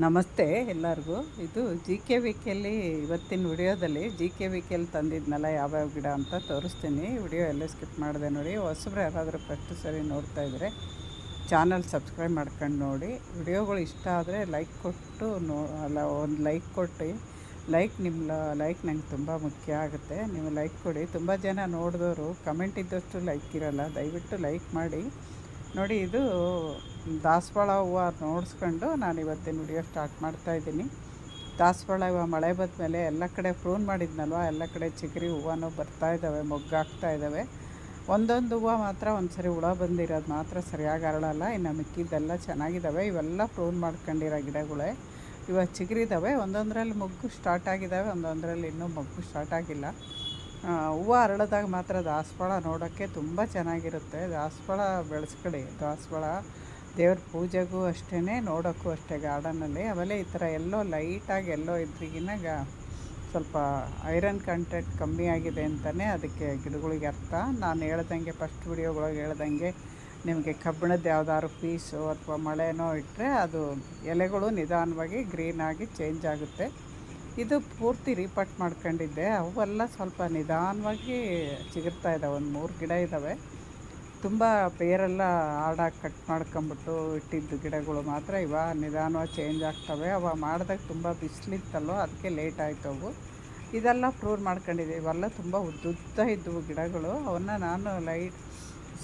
ನಮಸ್ತೆ ಎಲ್ಲರಿಗೂ. ಇದು ಜಿ ಕೆ ವಿ ಕೆಲ್ಲಿ ಇವತ್ತಿನ ವಿಡಿಯೋದಲ್ಲಿ ಜಿ ಕೆ ವಿ ಕೆಲ್ಲಿ ತಂದಿದ್ನಲ್ಲ ಯಾವ್ಯಾವ ಗಿಡ ಅಂತ ತೋರಿಸ್ತೀನಿ. ವಿಡಿಯೋ ಎಲ್ಲ ಸ್ಕಿಪ್ ಮಾಡಿದೆ ನೋಡಿ. ಹೊಸಬ್ರು ಯಾರಾದರೂ ಫಸ್ಟ್ ಸರಿ ನೋಡ್ತಾ ಇದ್ದರೆ ಚಾನಲ್ ಸಬ್ಸ್ಕ್ರೈಬ್ ಮಾಡ್ಕೊಂಡು ನೋಡಿ. ವಿಡಿಯೋಗಳು ಇಷ್ಟ ಆದರೆ ಲೈಕ್ ಕೊಟ್ಟು ನೋ, ಅಲ್ಲ ಒಂದು ಲೈಕ್ ಕೊಟ್ಟು. ಲೈಕ್ ನಿಮ್ಮ ಲೈಕ್ ನಂಗೆ ತುಂಬ ಮುಖ್ಯ ಆಗುತ್ತೆ. ನೀವು ಲೈಕ್ ಕೊಡಿ. ತುಂಬ ಜನ ನೋಡಿದವರು ಕಮೆಂಟ್ ಇದ್ದಷ್ಟು ಲೈಕ್ ಇರೋಲ್ಲ. ದಯವಿಟ್ಟು ಲೈಕ್ ಮಾಡಿ. ನೋಡಿ ಇದು ದಾಸವಾಳ ಹೂವು ನೋಡಿಸ್ಕೊಂಡು ನಾನು ಇವತ್ತಿನ ವಿಡಿಯೋ ಸ್ಟಾರ್ಟ್ ಮಾಡ್ತಾ ಇದ್ದೀನಿ. ದಾಸವಾಳ ಇವಾಗ ಮಳೆ ಬಂದ ಮೇಲೆ ಎಲ್ಲ ಕಡೆ ಪ್ರೂನ್ ಮಾಡಿದ್ನಲ್ವ? ಎಲ್ಲ ಕಡೆ ಚಿಗರಿ ಹೂವನೂ ಬರ್ತಾ ಇದ್ದಾವೆ, ಮೊಗ್ಗಾಗ್ತಾ ಇದ್ದಾವೆ. ಒಂದೊಂದು ಹೂವು ಮಾತ್ರ ಒಂದು ಸರಿ ಹುಳ ಬಂದಿರೋದು ಮಾತ್ರ ಸರಿಯಾಗಿ ಅರಳಲ್ಲ. ಇನ್ನು ಮಿಕ್ಕಿದ್ದೆಲ್ಲ ಚೆನ್ನಾಗಿದ್ದಾವೆ. ಇವೆಲ್ಲ ಪ್ರೂನ್ ಮಾಡ್ಕೊಂಡಿರೋ ಗಿಡಗಳೇ. ಇವಾಗ ಚಿಗುರಿದ್ದಾವೆ ಒಂದೊಂದರಲ್ಲಿ ಮೊಗ್ಗು ಸ್ಟಾರ್ಟ್ ಆಗಿದ್ದಾವೆ, ಒಂದೊಂದರಲ್ಲಿ ಇನ್ನೂ ಮೊಗ್ಗು ಸ್ಟಾರ್ಟ್ ಆಗಿಲ್ಲ. ಹೂವು ಅರಳಿದಾಗ ಮಾತ್ರ ದಾಸವಾಳ ನೋಡೋಕ್ಕೆ ತುಂಬ ಚೆನ್ನಾಗಿರುತ್ತೆ. ದಾಸವಾಳ ಬೆಳೆಸ್ಕೊಳ್ಳಿ ದಾಸವಾಳ ದೇವ್ರ ಪೂಜೆಗೂ ಅಷ್ಟೇ ನೋಡೋಕ್ಕೂ ಅಷ್ಟೇ ಗಾರ್ಡನಲ್ಲಿ. ಆಮೇಲೆ ಈ ಥರ ಎಲ್ಲೋ ಲೈಟಾಗಿ ಎಲ್ಲೋ ಇದ್ರಿಗಿನ ಗ ಸ್ವಲ್ಪ ಐರನ್ ಕಂಟೆಂಟ್ ಕಮ್ಮಿ ಆಗಿದೆ ಅಂತಲೇ ಅದಕ್ಕೆ ಗಿಡಗಳಿಗೆ ಅರ್ಥ. ನಾನು ಹೇಳ್ದಂಗೆ, ಫಸ್ಟ್ ವಿಡಿಯೋಗಳಿಗೆ ಹೇಳ್ದಂಗೆ ನಿಮಗೆ ಕಬ್ಬಿಣದ ಯಾವ್ದಾದ್ರು ಪೀಸು ಅಥವಾ ಮಳೆನೋ ಇಟ್ಟರೆ ಅದು ಎಲೆಗಳು ನಿಧಾನವಾಗಿ ಗ್ರೀನಾಗಿ ಚೇಂಜ್ ಆಗುತ್ತೆ. ಇದು ಪೂರ್ತಿ ರೀಪಟ್ ಮಾಡ್ಕೊಂಡಿದ್ದೆ. ಅವೆಲ್ಲ ಸ್ವಲ್ಪ ನಿಧಾನವಾಗಿ ಚಿಗುರ್ತಾ ಇದ್ದಾವೆ ಒಂದು ಮೂರು ಗಿಡ ಇದ್ದಾವೆ. ತುಂಬ ಬೇರೆಲ್ಲ ಆಡಾಗಿ ಕಟ್ ಮಾಡ್ಕೊಂಬಿಟ್ಟು ಇಟ್ಟಿದ್ದು ಗಿಡಗಳು ಮಾತ್ರ ಇವಾಗ ನಿಧಾನವಾಗಿ ಚೇಂಜ್ ಆಗ್ತವೆ. ಅವ ಮಾಡಿದಾಗ ತುಂಬ ಬಿಸಿಲಿತ್ತಲ್ವೋ, ಅದಕ್ಕೆ ಲೇಟ್ ಆಯಿತು ಅವು. ಇದೆಲ್ಲ ಪ್ರೂವ್ ಮಾಡ್ಕೊಂಡಿದ್ದೆ ಇವೆಲ್ಲ ತುಂಬ ಉದ್ದುದ್ದ ಇದ್ದವು ಗಿಡಗಳು. ಅವನ್ನ ನಾನು ಲೈಟ್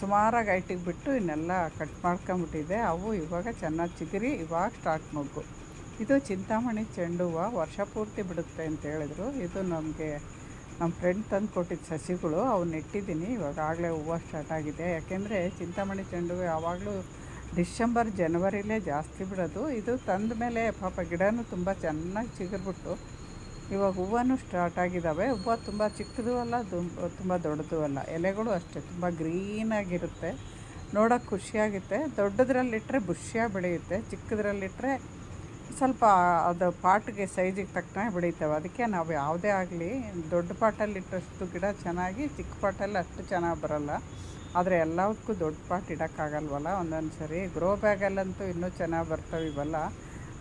ಸುಮಾರಾಗಿ ಐಟಿಗೆ ಬಿಟ್ಟು ಇನ್ನೆಲ್ಲ ಕಟ್ ಮಾಡ್ಕೊಂಬಿಟ್ಟಿದ್ದೆ. ಅವು ಇವಾಗ ಚೆನ್ನಾಗಿ ಚಿಗುರಿ, ಇವಾಗ ಸ್ಟಾರ್ಟ್ ಮಗ್ಗು. ಇದು ಚಿಂತಾಮಣಿ ಚೆಂಡು ಹೂವು ವರ್ಷ ಪೂರ್ತಿ ಬಿಡುತ್ತೆ ಅಂತ ಹೇಳಿದ್ರು. ಇದು ನಮಗೆ ನಮ್ಮ ಫ್ರೆಂಡ್ ತಂದು ಕೊಟ್ಟಿದ್ದ ಸಸಿಗಳು ಅವನ್ನ ಇಟ್ಟಿದ್ದೀನಿ ಇವಾಗಲೇ ಹೂವು ಸ್ಟಾರ್ಟ್ ಆಗಿದೆ. ಯಾಕೆಂದರೆ ಚಿಂತಾಮಣಿ ಚೆಂಡು ಯಾವಾಗಲೂ ಡಿಸೆಂಬರ್, ಜನವರಿಲೇ ಜಾಸ್ತಿ ಬಿಡೋದು. ಇದು ತಂದ ಮೇಲೆ ಪಾಪ ಗಿಡನೂ ತುಂಬ ಚೆನ್ನಾಗಿ ಚಿಗುರ್ಬಿಟ್ಟು ಇವಾಗ ಹೂವೂ ಸ್ಟಾರ್ಟ್ ಆಗಿದ್ದಾವೆ ಹೂವು ತುಂಬ ಚಿಕ್ಕದು ಅಲ್ಲ ತುಂಬ ದೊಡ್ಡದು ಅಲ್ಲ. ಎಲೆಗಳು ಅಷ್ಟೇ, ತುಂಬ ಗ್ರೀನಾಗಿರುತ್ತೆ ನೋಡೋಕೆ ಖುಷಿಯಾಗುತ್ತೆ. ದೊಡ್ಡದ್ರಲ್ಲಿಟ್ಟರೆ ಬುಷ್ಯಾಗಿ ಬೆಳೆಯುತ್ತೆ ಚಿಕ್ಕದ್ರಲ್ಲಿಟ್ಟರೆ ಸ್ವಲ್ಪ ಅದು ಪಾಟ್ಗೆ ಸೈಜಿಗೆ ತಕ್ಕನೇ ಬೆಳೀತವೆ ಅದಕ್ಕೆ ನಾವು ಯಾವುದೇ ಆಗಲಿ, ದೊಡ್ಡ ಪಾಟಲ್ಲಿ ಇಟ್ಟಷ್ಟು ಗಿಡ ಚೆನ್ನಾಗಿ, ಚಿಕ್ಕ ಪಾಟಲ್ಲಿ ಅಷ್ಟು ಚೆನ್ನಾಗಿ ಬರೋಲ್ಲ. ಆದರೆ ಎಲ್ಲದಕ್ಕೂ ದೊಡ್ಡ ಪಾಟ್ ಇಡೋಕ್ಕಾಗಲ್ವಲ್ಲ? ಒಂದೊಂದು ಸರಿ ಗ್ರೋ ಬ್ಯಾಗಲ್ಲಂತೂ ಇನ್ನೂ ಚೆನ್ನಾಗಿ ಬರ್ತವೆ ಇವೆಲ್ಲ.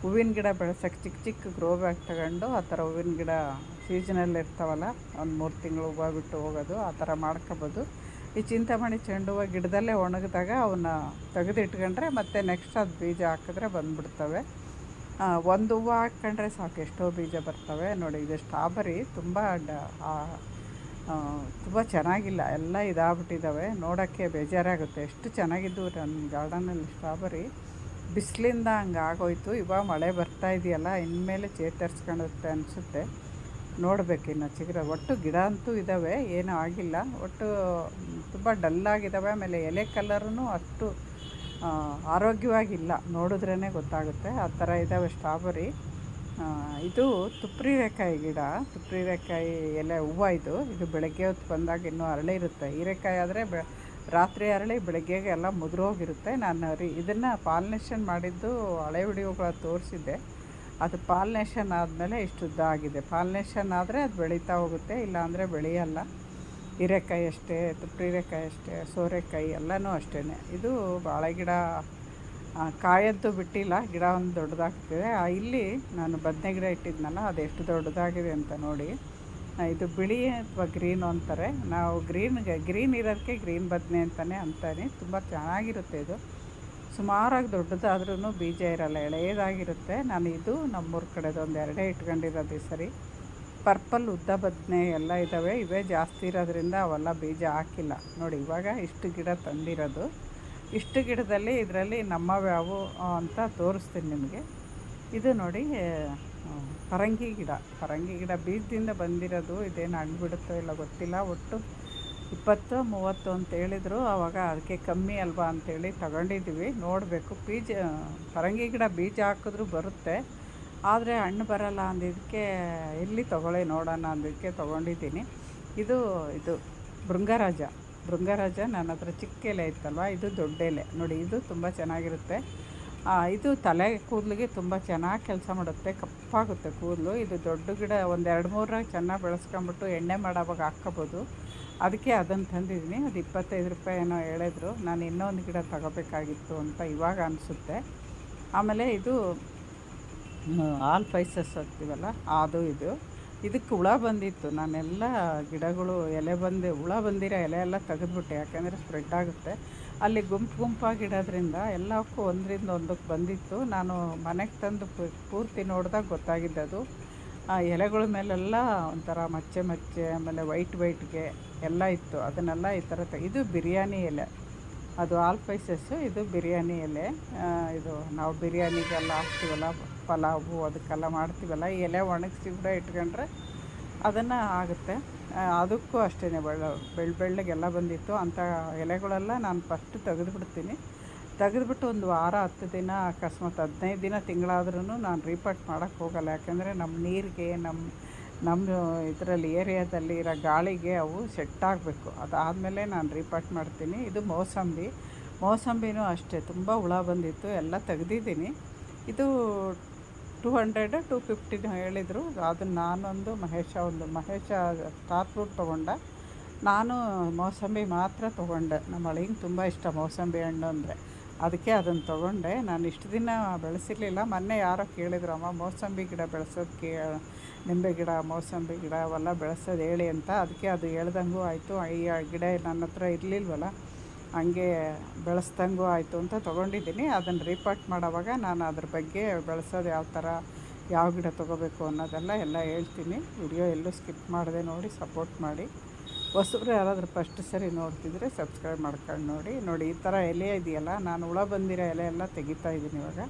ಹೂವಿನ ಗಿಡ ಬೆಳೆಸೋಕ್ಕೆ ಚಿಕ್ಕ ಚಿಕ್ಕ ಗ್ರೋ ಬ್ಯಾಗ್ ತಗೊಂಡು ಆ ಥರ ಹೂವಿನ ಗಿಡ ಸೀಸನಲ್ಲಿ ಇರ್ತಾವಲ್ಲ, ಒಂದು ಮೂರು ತಿಂಗಳು ಹೂವು ಬಿಟ್ಟು ಹೋಗೋದು, ಆ ಥರ ಮಾಡ್ಕೊಬೋದು. ಈ ಚಿಂತಾಮಣಿ ಚೆಂಡು ಹೂವು ಗಿಡದಲ್ಲೇ ಒಣಗಿದಾಗ ಅವನ್ನ ತೆಗೆದಿಟ್ಕೊಂಡ್ರೆ ಮತ್ತೆ ನೆಕ್ಸ್ಟ್ ಅದು ಬೀಜ ಹಾಕಿದ್ರೆ ಬಂದುಬಿಡ್ತವೆ. ಒಂದು ಹೂವು ಹಾಕ್ಕೊಂಡ್ರೆ ಸಾಕು. ಎಷ್ಟೋ ಬೀಜ ಬರ್ತವೆ. ನೋಡಿ, ಇದು ಸ್ಟ್ರಾಬೆರಿ. ತುಂಬ ತುಂಬ ಚೆನ್ನಾಗಿಲ್ಲ. ಎಲ್ಲ ಇದಾಗ್ಬಿಟ್ಟಿದ್ದಾವೆ ನೋಡೋಕ್ಕೆ ಬೇಜಾರಾಗುತ್ತೆ. ಎಷ್ಟು ಚೆನ್ನಾಗಿದ್ದು ನನ್ನ ಗಾರ್ಡನಲ್ಲಿ ಸ್ಟ್ರಾಬೆರಿ. ಬಿಸಿಲಿಂದ ಹಂಗೆ ಆಗೋಯ್ತು. ಇವಾಗ ಮಳೆ ಬರ್ತಾ ಇದೆಯಲ್ಲ, ಇನ್ಮೇಲೆ ಚೇತರಿಸ್ಕೊಳ್ಳುತ್ತೆ ಅನಿಸುತ್ತೆ. ನೋಡಬೇಕು ಇನ್ನು ಚಿಗುರ. ಒಟ್ಟು ಗಿಡ ಅಂತೂ ಇದ್ದಾವೆ ಏನೂ ಆಗಿಲ್ಲ. ಒಟ್ಟು ತುಂಬ ಡಲ್ಲಾಗಿದ್ದಾವೆ ಆಮೇಲೆ ಎಲೆ ಕಲರೂ ಅಷ್ಟು ಆರೋಗ್ಯವಾಗಿಲ್ಲ. ನೋಡಿದ್ರೇ ಗೊತ್ತಾಗುತ್ತೆ. ಆ ಥರ ಇದ್ದಾವೆ ಸ್ಟ್ರಾಬೆರಿ. ಇದು ತುಪ್ರಿರೆಕಾಯಿ ಗಿಡ. ತುಪ್ರಿರೆಕಾಯಿ ಎಲೆ ಹೂವು ಇದು. ಇದು ಬೆಳಗ್ಗೆ ಹೊತ್ತು ಬಂದಾಗ ಇನ್ನೂ ಅರಳಿ ಇರುತ್ತೆ. ಹೀರೆಕಾಯಿ ಆದರೆ ಬೆ, ರಾತ್ರಿ ಅರಳಿ, ಬೆಳಗ್ಗೆಗೆ ಎಲ್ಲ ಮುದುರೋಗಿರುತ್ತೆ. ನಾನು ರೀ, ಇದನ್ನು ಪಾಲಿನೇಷನ್ ಮಾಡಿದ್ದು ಹಳೆ ವಿಡಿಯೋಗಳ ತೋರಿಸಿದ್ದೆ. ಅದು ಪಾಲಿನೇಷನ್ ಆದಮೇಲೆ ಇಷ್ಟು ಉದ್ದ ಆಗಿದೆ ಪಾಲಿನೇಷನ್ ಆದರೆ ಅದು ಬೆಳೀತಾ ಹೋಗುತ್ತೆ, ಇಲ್ಲಾಂದರೆ ಬೆಳೆಯಲ್ಲ. ಹೀರೆಕಾಯಿ ಅಷ್ಟೇ ತುಪ್ಪ ಅಷ್ಟೇ, ಸೋರೆಕಾಯಿ ಎಲ್ಲನೂ ಅಷ್ಟೇ ಇದು ಬಾಳೆ ಗಿಡ ಕಾಯಂತೂ ಬಿಟ್ಟಿಲ್ಲ, ಗಿಡ ಒಂದು ದೊಡ್ಡದಾಗ್ತಿದೆ. ಇಲ್ಲಿ ನಾನು ಬದನೆ ಗಿಡ ಇಟ್ಟಿದ್ನಲ್ಲ ಅದು ಎಷ್ಟು ದೊಡ್ಡದಾಗಿದೆ ಅಂತ ನೋಡಿ. ಇದು ಬಿಳಿ ಅಥವಾ ಗ್ರೀನು ಅಂತಾರೆ. ನಾವು ಗ್ರೀನ್ಗೆ ಗ್ರೀನ್ ಇರೋದಕ್ಕೆ ಗ್ರೀನ್ ಬದನೆ ಅಂತಲೇ ಅಂತಾನೆ ತುಂಬ ಚೆನ್ನಾಗಿರುತ್ತೆ ಇದು. ಸುಮಾರಾಗಿ ದೊಡ್ಡದಾದ್ರೂ ಬೀಜ ಇರಲ್ಲ, ಎಳೆಯದಾಗಿರುತ್ತೆ. ನಾನು ಇದು ನಮ್ಮೂರ ಕಡೆದು ಒಂದು ಎರಡೇ ಇಟ್ಕೊಂಡಿರೋದು ಸರಿ. ಪರ್ಪಲ್, ಉದ್ದ ಬದನೆ ಎಲ್ಲ ಇದ್ದಾವೆ ಇವೇ ಜಾಸ್ತಿ ಇರೋದ್ರಿಂದ ಅವೆಲ್ಲ ಬೀಜ ಹಾಕಿಲ್ಲ. ನೋಡಿ, ಇವಾಗ ಇಷ್ಟು ಗಿಡ ತಂದಿರೋದು. ಇಷ್ಟು ಗಿಡದಲ್ಲಿ ಇದರಲ್ಲಿ ನಮ್ಮವ್ಯಾವು ಅಂತ ತೋರಿಸ್ತೀನಿ ನಿಮಗೆ. ಇದು ನೋಡಿ ಪರಂಗಿ ಗಿಡ. ಪರಂಗಿ ಗಿಡ ಬೀಜದಿಂದ ಬಂದಿರೋದು. ಇದೇನು ಹಣ್ಬಿಡುತ್ತೋ ಇಲ್ಲ ಗೊತ್ತಿಲ್ಲ. ಒಟ್ಟು ಇಪ್ಪತ್ತು, ಮೂವತ್ತು ಅಂತ ಹೇಳಿದರು. ಆವಾಗ ಅದಕ್ಕೆ ಕಮ್ಮಿ ಅಲ್ವಾ ಅಂತೇಳಿ ತಗೊಂಡಿದ್ದೀವಿ. ನೋಡಬೇಕು. ಬೀಜ, ಪರಂಗಿ ಗಿಡ ಬೀಜ ಹಾಕಿದ್ರೂ ಬರುತ್ತೆ. ಆದರೆ ಹಣ್ಣು ಬರಲ್ಲ ಅಂದಿದ್ದಕ್ಕೆ ಎಲ್ಲಿ ತೊಗೊಳ್ಳಿ ನೋಡೋಣ ಅಂದಿದ್ದಕ್ಕೆ ತೊಗೊಂಡಿದ್ದೀನಿ. ಇದು ಇದು ಭೃಂಗರಾಜ. ಭೃಂಗರಾಜ ನನ್ನ ಹತ್ರ ಚಿಕ್ಕ ಎಲೆ ಇತ್ತಲ್ವ? ಇದು ದೊಡ್ಡ ಎಲೆ. ನೋಡಿ, ಇದು ತುಂಬ ಚೆನ್ನಾಗಿರುತ್ತೆ. ಇದು ತಲೆ ಕೂದಲಿಗೆ ತುಂಬ ಚೆನ್ನಾಗಿ ಕೆಲಸ ಮಾಡುತ್ತೆ. ಕಪ್ಪಾಗುತ್ತೆ ಕೂದಲು. ಇದು ದೊಡ್ಡ ಗಿಡ ಒಂದು ಎರಡು ಮೂರಾಗ ಚೆನ್ನಾಗಿ ಬೆಳೆಸ್ಕೊಂಬಿಟ್ಟು ಎಣ್ಣೆ ಮಾಡೋವಾಗ ಹಾಕ್ಕೋಬೋದು. ಅದಕ್ಕೆ ಅದನ್ನು ತಂದಿದ್ದೀನಿ. ಅದು ಇಪ್ಪತ್ತೈದು ರೂಪಾಯಿ ಏನೋ ಹೇಳಿದ್ರು. ನಾನು ಇನ್ನೊಂದು ಗಿಡ ತಗೋಬೇಕಾಗಿತ್ತು ಅಂತ ಇವಾಗ ಅನಿಸುತ್ತೆ. ಆಮೇಲೆ ಇದು ಆಲ್ ಪೈಸಸ್ ಹಾಕ್ತೀವಲ್ಲ, ಅದು ಇದು. ಇದಕ್ಕೆ ಹುಳ ಬಂದಿತ್ತು. ನಾನೆಲ್ಲ ಗಿಡಗಳು, ಎಲೆ ಬಂದು, ಹುಳ ಬಂದಿರೋ ಎಲೆ ಎಲ್ಲ ತೆಗೆದ್ಬಿಟ್ಟೆ. ಯಾಕೆಂದರೆ ಸ್ಪ್ರೆಡ್ ಆಗುತ್ತೆ. ಅಲ್ಲಿ ಗುಂಪು ಗುಂಪಾಗಿಡೋದ್ರಿಂದ ಎಲ್ಲಕ್ಕೂ ಒಂದರಿಂದ ಒಂದಕ್ಕೆ ಬಂದಿತ್ತು. ನಾನು ಮನೆಗೆ ತಂದು ಪೂರ್ತಿ ನೋಡಿದಾಗ ಗೊತ್ತಾಗಿದ್ದದು ಆ ಎಲೆಗಳ ಮೇಲೆಲ್ಲ ಒಂಥರ ಮಚ್ಚೆ ಮಚ್ಚೆ, ಆಮೇಲೆ ವೈಟ್ ವೈಟ್ಗೆ ಎಲ್ಲ ಇತ್ತು. ಅದನ್ನೆಲ್ಲ ಈ ಥರ ಇದು ಬಿರಿಯಾನಿ ಎಲೆ. ಅದು ಆಲ್ ಪೈಸಸ್ಸು ಇದು ಬಿರಿಯಾನಿ ಎಲೆ. ಇದು ನಾವು ಬಿರಿಯಾನಿಗೆಲ್ಲ ಹಾಕ್ತೀವಲ್ಲ ಪಲಾವು ಅದಕ್ಕೆಲ್ಲ ಮಾಡ್ತೀವಲ್ಲ ಎಲೆ ಒಣಗಿಸಿ ಕೂಡ ಇಟ್ಕೊಂಡ್ರೆ ಅದನ್ನು ಆಗುತ್ತೆ. ಅದಕ್ಕೂ ಅಷ್ಟೇ ಬೆಳ್ಳ ಬೆಳ್ಳ ಬೆಳ್ಳಗೆಲ್ಲ ಬಂದಿತ್ತು. ಅಂಥ ಎಲೆಗಳೆಲ್ಲ ನಾನು ಫಸ್ಟ್ ತೆಗೆದುಬಿಡ್ತೀನಿ. ತೆಗೆದುಬಿಟ್ಟು ಒಂದು ವಾರ, ಹತ್ತು ದಿನ, ಅಕಸ್ಮಾತ್ ಹದಿನೈದು ದಿನ ತಿಂಗಳಾದ್ರೂ ನಾನು ರೀಪಾಟ್ ಮಾಡೋಕ್ಕೆ ಹೋಗಲ್ಲ. ಯಾಕೆಂದರೆ ನಮ್ಮ ನೀರಿಗೆ, ನಮ್ಮ ನಮ್ಮ ಇದರಲ್ಲಿ ಏರಿಯಾದಲ್ಲಿ ಇರೋ ಗಾಳಿಗೆ ಅವು ಸೆಟ್ ಆಗಬೇಕು. ಅದಾದಮೇಲೆ ನಾನು ರೀಪಾಟ್ ಮಾಡ್ತೀನಿ. ಇದು ಮೋಸಂಬಿ. ಮೋಸಂಬಿನೂ ಅಷ್ಟೇ, ತುಂಬ ಹುಳ ಬಂದಿತ್ತು. ಎಲ್ಲ ತೆಗೆದಿದ್ದೀನಿ. ಇದು ಟೂ ಹಂಡ್ರೆಡ್ ಟೂ ಫಿಫ್ಟಿನ ಹೇಳಿದರು. ಅದು ನಾನೊಂದು ಮಹೇಶ, ಒಂದು ಮಹೇಶ ಸ್ಟಾರ್ ಫ್ರೂಟ್ ತೊಗೊಂಡೆ. ನಾನು ಮೋಸಂಬಿ ಮಾತ್ರ ತೊಗೊಂಡೆ. ನಮ್ಮ ಅಳಿಗೆ ತುಂಬ ಇಷ್ಟ ಮೋಸಂಬಿ ಹಣ್ಣು ಅಂದರೆ. ಅದಕ್ಕೆ ಅದನ್ನು ತೊಗೊಂಡೆ. ನಾನು ಇಷ್ಟು ದಿನ ಬೆಳೆಸಿರ್ಲಿಲ್ಲ. ಮೊನ್ನೆ ಯಾರೋ ಕೇಳಿದ್ರು, ಅಮ್ಮ, ಮೋಸಂಬಿ ಗಿಡ ಬೆಳೆಸೋದಕ್ಕೆ ನಿಂಬೆ ಗಿಡ, ಮೋಸಂಬಿ ಗಿಡ ಅವೆಲ್ಲ ಬೆಳೆಸೋದು ಹೇಳಿ ಅಂತ. ಅದಕ್ಕೆ ಅದು ಹೇಳ್ದಂಗೂ ಆಯಿತು. ಈ ಗಿಡ ನನ್ನ ಹತ್ರ ಇರಲಿಲ್ವಲ್ಲ? ಹಂಗೆ ಬೆಳೆಸ್ದಂಗೂ ಆಯಿತು ಅಂತ ತೊಗೊಂಡಿದ್ದೀನಿ. ಅದನ್ನು ರಿಪೋರ್ಟ್ ಮಾಡೋವಾಗ ನಾನು ಅದ್ರ ಬಗ್ಗೆ ಬೆಳೆಸೋದು ಯಾವ ಥರ, ಯಾವ ಗಿಡ ತೊಗೋಬೇಕು ಅನ್ನೋದೆಲ್ಲ ಎಲ್ಲ ಹೇಳ್ತೀನಿ. ವಿಡಿಯೋ ಎಲ್ಲೂ ಸ್ಕಿಪ್ ಮಾಡದೆ ನೋಡಿ ಸಪೋರ್ಟ್ ಮಾಡಿ. ಹೊಸಬ್ರು ಯಾರಾದರೂ ಫಸ್ಟ್ ಸರಿ ನೋಡ್ತಿದ್ರೆ ಸಬ್ಸ್ಕ್ರೈಬ್ ಮಾಡ್ಕೊಂಡು ನೋಡಿ. ನೋಡಿ, ಈ ಥರ ಎಲೆ ಇದೆಯಲ್ಲ, ನಾನು ಹುಳ ಬಂದಿರೋ ಎಲೆ ಎಲ್ಲ ತೆಗಿತಾ ಇದ್ದೀನಿ ಇವಾಗ.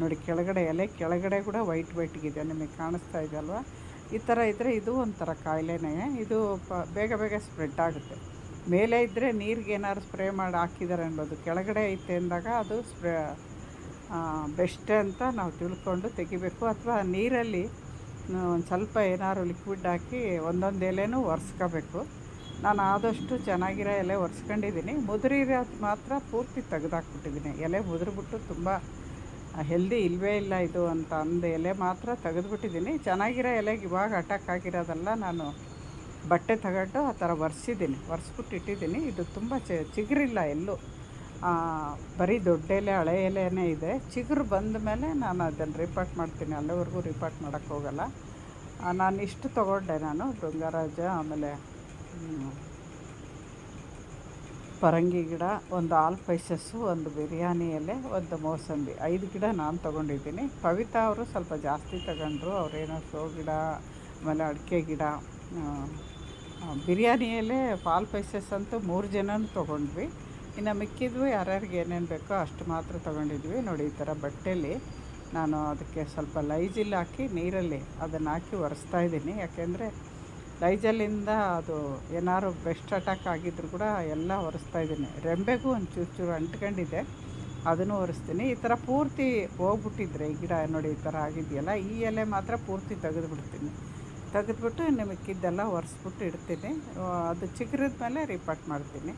ನೋಡಿ, ಕೆಳಗಡೆ ಎಲೆ, ಕೆಳಗಡೆ ಕೂಡ ವೈಟ್ ವೈಟ್ಗಿದೆ ನಿಮಗೆ ಕಾಣಿಸ್ತಾ ಇದೆಯಲ್ವ ಈ ಥರ ಇದ್ದರೆ ಇದು ಒಂಥರ ಕಾಯಿಲೆನೇ. ಇದು ಬೇಗ ಬೇಗ ಸ್ಪ್ರೆಡ್ ಆಗುತ್ತೆ. ಮೇಲೆ ಇದ್ದರೆ ನೀರಿಗೆ ಏನಾದ್ರು ಸ್ಪ್ರೇ ಮಾಡಿ ಹಾಕಿದ್ದಾರೆ ಅನ್ಬೋದು. ಕೆಳಗಡೆ ಐತೆ ಅಂದಾಗ ಅದು ಸ್ಪ್ರೇ ಬೆಸ್ಟ್ ಅಂತ ನಾವು ತಿಳ್ಕೊಂಡು ತೆಗಿಬೇಕು. ಅಥವಾ ನೀರಲ್ಲಿ ಒಂದು ಸ್ವಲ್ಪ ಏನಾದ್ರು ಲಿಕ್ವಿಡ್ ಹಾಕಿ ಒಂದೊಂದು ಎಲೆನೂ ಒರೆಸ್ಕೋಬೇಕು. ನಾನು ಆದಷ್ಟು ಚೆನ್ನಾಗಿರೋ ಎಲೆ ಒರೆಸ್ಕೊಂಡಿದ್ದೀನಿ ಮುದುರಿರೋದು ಮಾತ್ರ ಪೂರ್ತಿ ತೆಗೆದಾಕ್ಬಿಟ್ಟಿದ್ದೀನಿ ಎಲೆ ಮುದುರ್ಬಿಟ್ಟು ತುಂಬ ಹೆಲ್ದಿ ಇಲ್ಲವೇ ಇಲ್ಲ ಇದು ಅಂತ ಅಂದ ಎಲೆ ಮಾತ್ರ ತೆಗೆದುಬಿಟ್ಟಿದ್ದೀನಿ ಚೆನ್ನಾಗಿರೋ ಎಲೆಗೆ ಇವಾಗ ಅಟ್ಯಾಕ್ ಆಗಿರೋದೆಲ್ಲ ನಾನು ಬಟ್ಟೆ ತಗೊಂಡು ಆ ಥರ ಒರೆಸಿದ್ದೀನಿ ಒರೆಸ್ಬಿಟ್ಟು ಇಟ್ಟಿದ್ದೀನಿ ಇದು ತುಂಬ ಚಿಗುರಿಲ್ಲ ಎಲ್ಲೂ. ಬರೀ ದೊಡ್ಡ ಎಲೆ, ಹಳೆ ಎಲೆನೇ ಇದೆ. ಚಿಗುರು ಬಂದ ಮೇಲೆ ನಾನು ಅದನ್ನು ರಿಪಾರ್ಟ್ ಮಾಡ್ತೀನಿ. ಅಲ್ಲಿವರೆಗೂ ರಿಪಾರ್ಟ್ ಮಾಡೋಕ್ಕೆ ಹೋಗಲ್ಲ. ನಾನು ಇಷ್ಟು ತೊಗೊಂಡೆ ನಾನು ಡೊಂಗರಾಜ ಆಮೇಲೆ ಪರಂಗಿ ಗಿಡ, ಒಂದು ಆಲ್ ಪೈಸಸ್ಸು, ಒಂದು ಬಿರಿಯಾನಿ ಎಲೆ, ಒಂದು ಮೋಸಂಬಿ. ಐದು ಗಿಡ ನಾನು ತೊಗೊಂಡಿದ್ದೀನಿ. ಪವಿತಾ ಅವರು ಸ್ವಲ್ಪ ಜಾಸ್ತಿ ತಗೊಂಡ್ರು. ಅವರೇನೋ ಶೋ ಗಿಡ, ಆಮೇಲೆ ಅಡಿಕೆ ಗಿಡ ಬಿರಿಯಾನಿ ಎಲೆ ಆಲ್ ಪೈಸಸ್ ಅಂತೂ ಮೂರು ಜನನೂ ತೊಗೊಂಡ್ವಿ. ಇನ್ನು ಮಿಕ್ಕಿದ್ವಿ ಯಾರ್ಯಾರಿಗೆ ಏನೇನು ಬೇಕೋ ಅಷ್ಟು ಮಾತ್ರ ತೊಗೊಂಡಿದ್ವಿ. ನೋಡಿ, ಈ ಥರ ಬಟ್ಟೆಯಲ್ಲಿ ನಾನು ಅದಕ್ಕೆ ಸ್ವಲ್ಪ ಲೈಜಿಲ್ ಹಾಕಿ ನೀರಲ್ಲಿ ಅದನ್ನು ಹಾಕಿ ಒರೆಸ್ತಾ ಇದ್ದೀನಿ. ಯಾಕೆಂದರೆ ಲೈಜಲ್ಲಿಂದ ಅದು ಏನಾದ್ರು ಬೆಸ್ಟ್ ಅಟ್ಯಾಕ್ ಆಗಿದ್ರು ಕೂಡ ಎಲ್ಲ ಒರೆಸ್ತಾ ಇದ್ದೀನಿ. ರೆಂಬೆಗೂ ಒಂದು ಚೂರು ಚೂರು ಅಂಟ್ಕೊಂಡಿದೆ ಅದನ್ನು ಒರೆಸ್ತೀನಿ. ಈ ಥರ ಪೂರ್ತಿ ಹೋಗ್ಬಿಟ್ಟಿದ್ರೆ ಈ ಗಿಡ, ನೋಡಿ, ಈ ಥರ ಆಗಿದೆಯಲ್ಲ, ಈ ಎಲೆ ಮಾತ್ರ ಪೂರ್ತಿ ತೆಗೆದುಬಿಡ್ತೀನಿ. ತೆಗೆದ್ಬಿಟ್ಟು ನಿಮಗಿದ್ದೆಲ್ಲ ಒರೆಸ್ಬಿಟ್ಟು ಇಡ್ತೀನಿ. ಅದು ಚಿಗುರಿದ ಮೇಲೆ ರಿಪಾರ್ಟ್ ಮಾಡ್ತೀನಿ.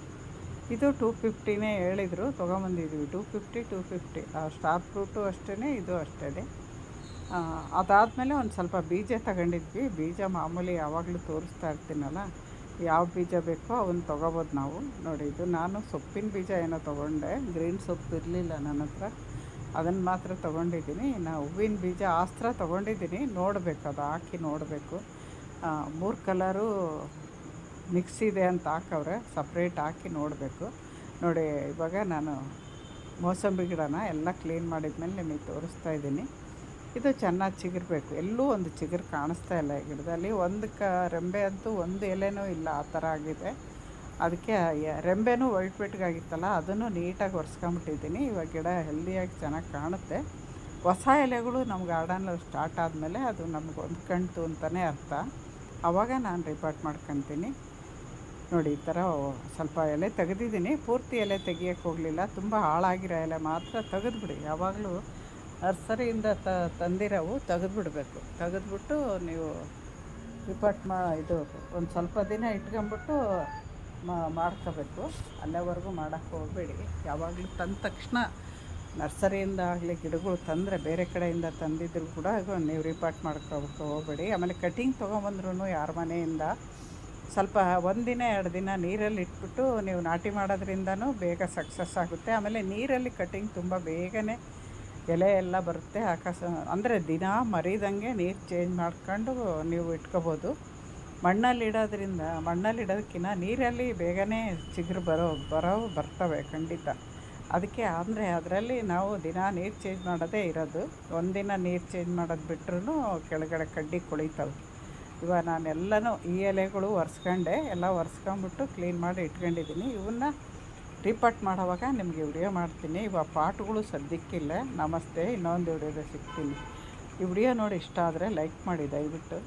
ಇದು ಟೂ ಫಿಫ್ಟಿನೇ ಹೇಳಿದರು, ತೊಗೊಂಬಂದಿದ್ವಿ. Two fifty two fifty. Star fruit ಅಷ್ಟೇ ಇದು ಅಷ್ಟೇ ಅದಾದಮೇಲೆ ಒಂದು ಸ್ವಲ್ಪ ಬೀಜ ತಗೊಂಡಿದ್ವಿ. ಬೀಜ ಮಾಮೂಲಿ ಯಾವಾಗಲೂ ತೋರಿಸ್ತಾ ಇರ್ತೀನಲ್ಲ, ಯಾವ ಬೀಜ ಬೇಕೋ ಅವನ್ನ ತೊಗೋಬೋದು ನಾವು. ನೋಡಿ, ಇದು ನಾನು ಸೊಪ್ಪಿನ ಬೀಜ ಏನೋ ತೊಗೊಂಡೆ. ಗ್ರೀನ್ ಸೊಪ್ಪು ಇರಲಿಲ್ಲ ನನ್ನ ಹತ್ರ. ಅದನ್ನು ಮಾತ್ರ ತೊಗೊಂಡಿದ್ದೀನಿ. ನಾವು ಹೂವಿನ ಬೀಜ ಆಸ್ತ್ರ ತೊಗೊಂಡಿದ್ದೀನಿ. ನೋಡಬೇಕು ಅದು ಹಾಕಿ ನೋಡಬೇಕು. ಮೂರು ಕಲರು ಮಿಕ್ಸ್ ಇದೆ ಅಂತ ಹಾಕವ್ರೆ, ಸಪ್ರೇಟ್ ಹಾಕಿ ನೋಡಬೇಕು. ನೋಡಿ, ಇವಾಗ ನಾನು ಮೋಸಂಬಿ ಗಿಡನ ಎಲ್ಲ ಕ್ಲೀನ್ ಮಾಡಿದ್ಮೇಲೆ ನಿಮಗೆ ತೋರಿಸ್ತಾ ಇದ್ದೀನಿ. ಇದು ಚೆನ್ನಾಗಿ ಚಿಗುರಬೇಕು. ಎಲ್ಲೂ ಒಂದು ಚಿಗುರು ಕಾಣಿಸ್ತಾ ಇಲ್ಲ ಗಿಡದಲ್ಲಿ. ಒಂದು ಕ, ರೆಂಬೆ ಅಂತೂ ಒಂದು ಎಲೆನೂ ಇಲ್ಲ. ಆ ಥರ ಆಗಿದೆ. ಅದಕ್ಕೆ ರೆಂಬೆನೂ ವೈಟ್ ವೈಟ್ಗಾಗಿತ್ತಲ್ಲ ಅದನ್ನು ನೀಟಾಗಿ ಒರೆಸ್ಕೊಂಬಿಟ್ಟಿದ್ದೀನಿ. ಇವಾಗ ಗಿಡ ಹೆಲ್ದಿಯಾಗಿ ಚೆನ್ನಾಗಿ ಕಾಣುತ್ತೆ. ಹೊಸ ಎಲೆಗಳು ನಮ್ಮ ಗಾರ್ಡನಲ್ಲಿ ಸ್ಟಾರ್ಟ್ ಆದಮೇಲೆ ಅದು ನಮ್ಗೆ ಕಣ್ತು ಅಂತಲೇ ಅರ್ಥ. ಆವಾಗ ನಾನು ರಿಪಾರ್ಟ್ ಮಾಡ್ಕೊತೀನಿ. ನೋಡಿ, ಈ ಥರ ಸ್ವಲ್ಪ ಎಲೆ ತೆಗೆದಿದ್ದೀನಿ. ಪೂರ್ತಿ ಎಲೆ ತೆಗಿಯೋಕ್ಕೆ ಹೋಗಲಿಲ್ಲ. ತುಂಬ ಹಾಳಾಗಿರೋ ಎಲೆ ಮಾತ್ರ ತೆಗೆದ್ಬಿಡಿ. ಯಾವಾಗಲೂ ನರ್ಸರಿಯಿಂದ ತ ತಂದಿರೋವು ತೆಗೆದ್ಬಿಡ್ಬೇಕು. ತೆಗೆದ್ಬಿಟ್ಟು ನೀವು ರಿಪಾರ್ಟ್ ಮಾ ಇದು ಒಂದು ಸ್ವಲ್ಪ ದಿನ ಇಟ್ಕೊಂಬಿಟ್ಟು ಮಾಡ್ಕೋಬೇಕು. ಅಲ್ಲಿವರೆಗೂ ಮಾಡೋಕ್ಕೆ ಹೋಗಬೇಡಿ. ಯಾವಾಗಲೂ ತಂದ ತಕ್ಷಣ ನರ್ಸರಿಯಿಂದ ಆಗಲಿ, ಗಿಡಗಳು ತಂದರೆ ಬೇರೆ ಕಡೆಯಿಂದ ತಂದಿದ್ರು ಕೂಡ ನೀವು ರಿಪಾರ್ಟ್ ಮಾಡ್ಕೋಬೇಕು, ಹೋಗಬೇಡಿ. ಆಮೇಲೆ ಕಟಿಂಗ್ ತೊಗೊಂಬಂದ್ರೂ ಯಾರ ಮನೆಯಿಂದ ಸ್ವಲ್ಪ ಒಂದಿನ, ಎರಡು ದಿನ ನೀರಲ್ಲಿ ಇಟ್ಬಿಟ್ಟು ನೀವು ನಾಟಿ ಮಾಡೋದ್ರಿಂದನೂ ಬೇಗ ಸಕ್ಸಸ್ ಆಗುತ್ತೆ. ಆಮೇಲೆ ನೀರಲ್ಲಿ ಕಟಿಂಗ್ ತುಂಬ ಬೇಗನೆ ಎಲೆ ಎಲ್ಲ ಬರುತ್ತೆ. ಆಕಾಶ, ಅಂದರೆ ದಿನ ಮರಿದಂಗೆ ನೀರು ಚೇಂಜ್ ಮಾಡ್ಕೊಂಡು ನೀವು ಇಟ್ಕೋಬೋದು. ಮಣ್ಣಲ್ಲಿ ಇಡೋದ್ರಿಂದ ಮಣ್ಣಲ್ಲಿ ಇಡೋದಕ್ಕಿಂತ ನೀರಲ್ಲಿ ಬೇಗನೆ ಚಿಗುರು ಬರೋ ಬರೋ, ಬರ್ತವೆ ಖಂಡಿತ. ಅದಕ್ಕೆ ಅಂದರೆ ಅದರಲ್ಲಿ ನಾವು ದಿನ ನೀರು ಚೇಂಜ್ ಮಾಡೋದೇ ಇರೋದು. ಒಂದಿನ ನೀರು ಚೇಂಜ್ ಮಾಡೋದು ಬಿಟ್ರೂ ಕೆಳಗಡೆ ಕಡ್ಡಿ ಕೊಳಿತವೆ. ಇವಾಗ ನಾನೆಲ್ಲನೂ ಈ ಎಲೆಗಳು ಒರೆಸ್ಕೊಂಡೆ, ಎಲ್ಲ ಒರೆಸ್ಕೊಂಬಿಟ್ಟು ಕ್ಲೀನ್ ಮಾಡಿ ಇಟ್ಕೊಂಡಿದ್ದೀನಿ. ಇವನ್ನ ರೀಪಾಟ್ ಮಾಡೋವಾಗ ನಿಮಗೆ ವಿಡಿಯೋ ಮಾಡ್ತೀನಿ. ಇವಾಗ ಪಾಟ್ಗಳು ಸದ್ಯಕ್ಕಿಲ್ಲ. ನಮಸ್ತೆ, ಇನ್ನೊಂದು ವಿಡಿಯೋದ ಸಿಗ್ತೀನಿ. ಈ ವಿಡಿಯೋ ನೋಡಿ ಇಷ್ಟ ಆದರೆ ಲೈಕ್ ಮಾಡಿ ದಯವಿಟ್ಟು.